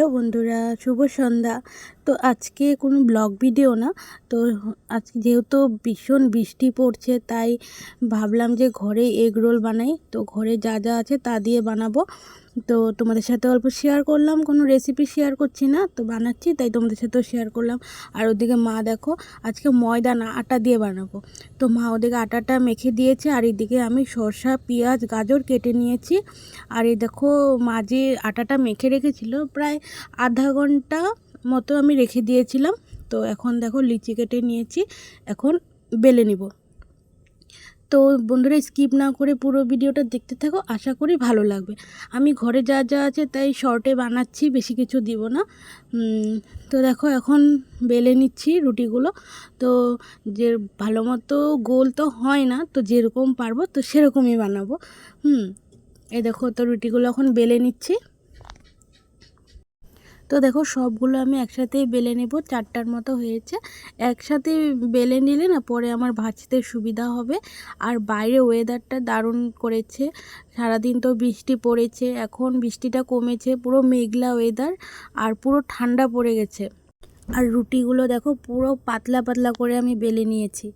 Hello বন্ধুরা, শুভ সন্ধ্যা। তো আজকে কোনো ব্লগ ভিডিও না, তো আজকে যেহেতু ভীষণ বৃষ্টি পড়ছে, তাই ভাবলাম যে ঘরে এগ রোল বানাই। তো ঘরে যা যা আছে তা দিয়ে বানাবো। তো তোমাদের সাথে অল্প শেয়ার করলাম, কোনো রেসিপি শেয়ার করছি না, তো বানাচ্ছি, তাই তোমাদের সাথেও শেয়ার করলাম। আর ওদিকে মা দেখো, আজকে ময়দা না, আটা দিয়ে বানাবো। তো মা ওদিকে আটাটা মেখে দিয়েছে, আর এদিকে আমি শসা পেঁয়াজ, গাজর কেটে নিয়েছি। আর এই দেখো, মা যে আটাটা মেখে রেখেছিল, প্রায় আধা ঘণ্টা মতো আমি রেখে দিয়েছিলাম। তো এখন দেখো, লিচি কেটে নিয়েছি, এখন বেলে নিব। তো বন্ধুরা স্কিপ না করে পুরো ভিডিওটা দেখতে থাকো, আশা করি ভালো লাগবে। আমি ঘরে যা যা আছে তাই শর্টে বানাচ্ছি, বেশি কিছু দিব না। তো দেখো এখন বেলে নিচ্ছি রুটিগুলো। তো যে ভালো মতো গোল তো হয় না, তো যেরকম পারব তো সেরকমই বানাবো। হুম, এই দেখো তো রুটিগুলো এখন বেলে নিচ্ছি। তো দেখো সবগুলো আমি একসাথেই বেলে নেব, চারটার মতো হয়েছে। একসাথে বেলে নিলে না পরে আমার ভাজতে সুবিধা হবে। আর বাইরে ওয়েদারটা দারুণ করেছে। সারাদিন তো বৃষ্টি পড়েছে, এখন বৃষ্টিটা কমেছে, পুরো মেঘলা ওয়েদার আর পুরো ঠান্ডা পড়ে গেছে। আর রুটিগুলো দেখো পুরো পাতলা পাতলা করে আমি বেলে নিয়েছি।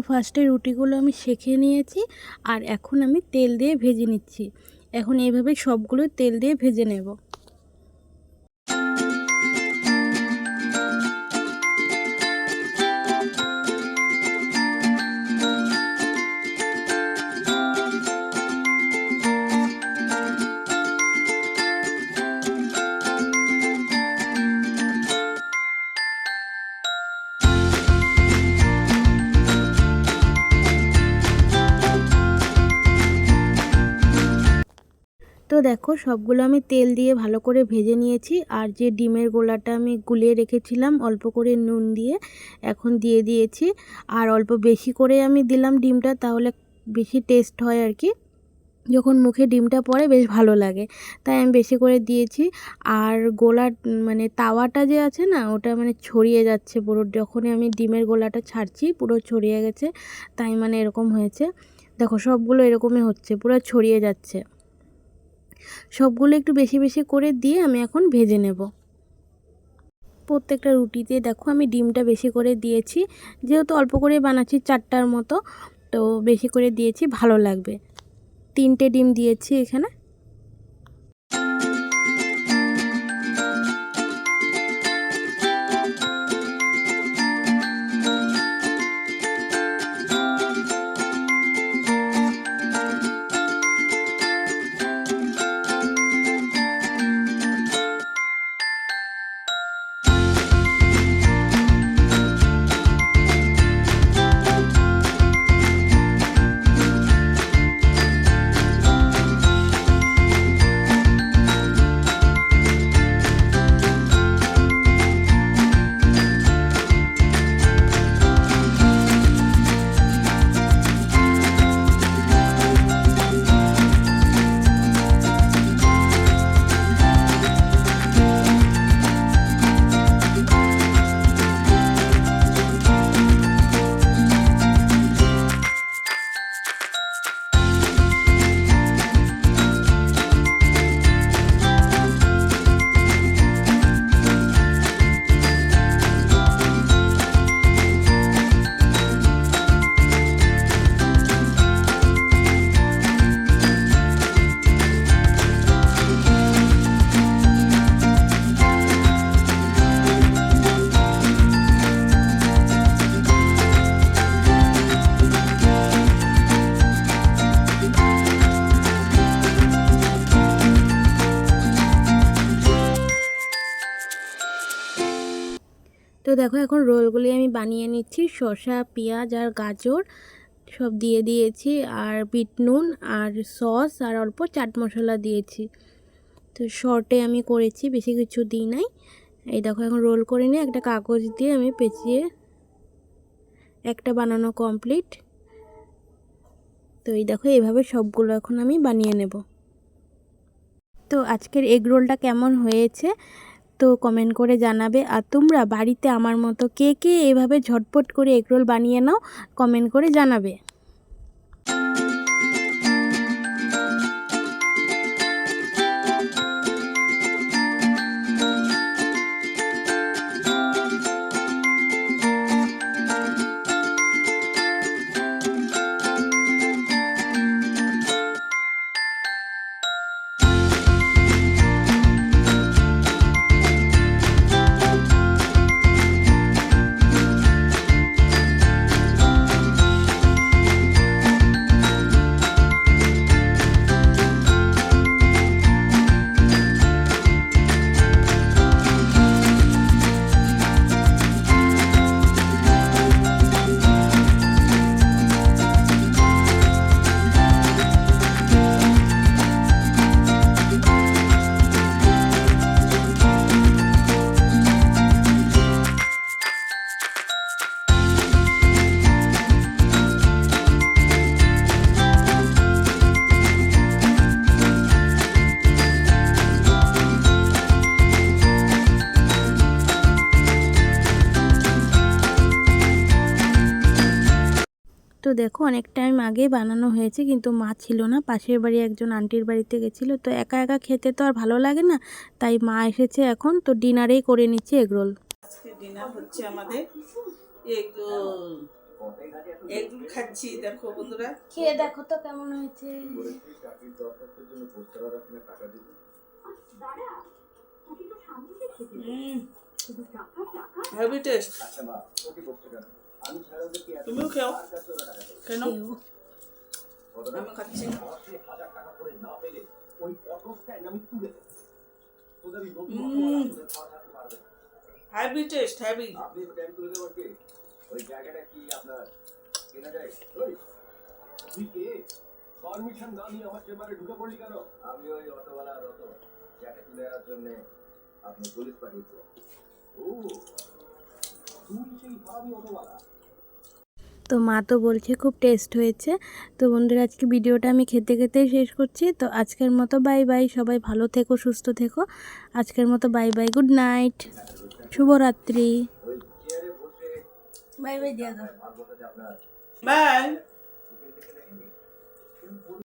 ফার্স্টে রুটিগুলো আমি সেঁকে নিয়েছি আর এখন আমি তেল দিয়ে ভেজে নিচ্ছি। এখন এইভাবে সবগুলো তেল দিয়ে ভেজে নেব। দেখো, সবগুলো আমি তেল দিয়ে ভালো করে ভেজে নিয়েছি। আর যে ডিমের গোলাটা আমি গুলিয়ে রেখেছিলাম, অল্প করে নুন দিয়ে এখন দিয়ে দিয়েছি। আর অল্প বেশি করে আমি দিলাম ডিমটা, তাহলে বেশি টেস্ট হয় আর কি। যখন মুখে ডিমটা পড়ে, বেশ ভালো লাগে। তাই আমি বেশি করে দিয়েছি। আর গোলার মানে তাওয়াটা যে আছে না, ওটা মানে ছড়িয়ে যাচ্ছে পুরো। যখনই আমি ডিমের গোলাটা ছাড়ছি, পুরো ছড়িয়ে গেছে। তাই মানে এরকম হয়েছে। দেখো, সবগুলো এরকমই হচ্ছে, পুরো ছড়িয়ে যাচ্ছে। সবগুলো একটু বেশি বেশি করে দিয়ে আমি এখন ভেজে নেব। প্রত্যেকটা রুটিতে দেখো আমি ডিমটা বেশি করে দিয়েছি। যেহেতু অল্প করে বানাচ্ছি চারটার মতো, তো বেশি করে দিয়েছি, ভালো লাগবে। তিনটে ডিম দিয়েছি এখানে। তো দেখো এখন রোলগুলি আমি বানিয়ে নিচ্ছি। শসা, পেঁয়াজ আর গাজর সব দিয়ে দিয়েছি আর বিট নুন আর সস আর অল্প চাট মশলা দিয়েছি। তো শর্টে আমি করেছি, বেশি কিছু দিই নাই। এই দেখো এখন রোল করে নিয়ে একটা কাগজ দিয়ে আমি পেঁচিয়ে একটা বানানো কমপ্লিট। তো এই দেখো এইভাবে সবগুলো এখন আমি বানিয়ে নেব। তো আজকের এগ রোলটা কেমন হয়েছে? তো কমেন্ট করে জানাবে। আর তোমরা বাড়িতে আমার মতো কে কে এভাবে ঝটপট করে এগরোল বানিয়ে নাও কমেন্ট করে জানাবে। দেখো অনেক টাইম আগে বানানো হয়েছে কিন্তু মা ছিল না। পাশের বাড়ি একজন আন্টির বাড়িতে গেছিল। তো একা একা খেতে তো আর ভালো লাগে না তাই মা এসেছে এখন। তো ডিনারেই করে নিচ্ছে এগরোল আজকে ডিনার হচ্ছে আমাদের এগ এগ খাচ্ছি দেখো বন্ধুরা। খেয়ে দেখো তো কেমন হয়েছে। টেস্ট তুমিও খেও। কেন আমি খাচ্ছি হেভি টেস্ট হেভি ওই জায়গাটা কি আপনার কেনা যায় ওই তুই কে পারমিশন না। নিয়ে আমার চেম্বারে ঢুকে পড়লি কেন আমি ওই অটোওয়ালা রত যাকে তুলে আনার জন্য আপনি পুলিশ পাঠিয়েছিলেন ও তুই সেই পাবি অটোওয়ালা তো মা তো বলছে খুব টেস্ট হয়েছে। তো বন্ধুরা, আজকে ভিডিওটা আমি খেতে খেতেই শেষ করছি। তো আজকের মতো বাই বাই সবাই ভালো থেকো, সুস্থ থেকো। আজকের মতো বাই বাই গুড নাইট শুভরাত্রি। বাই বাই দিয়া দাও বাই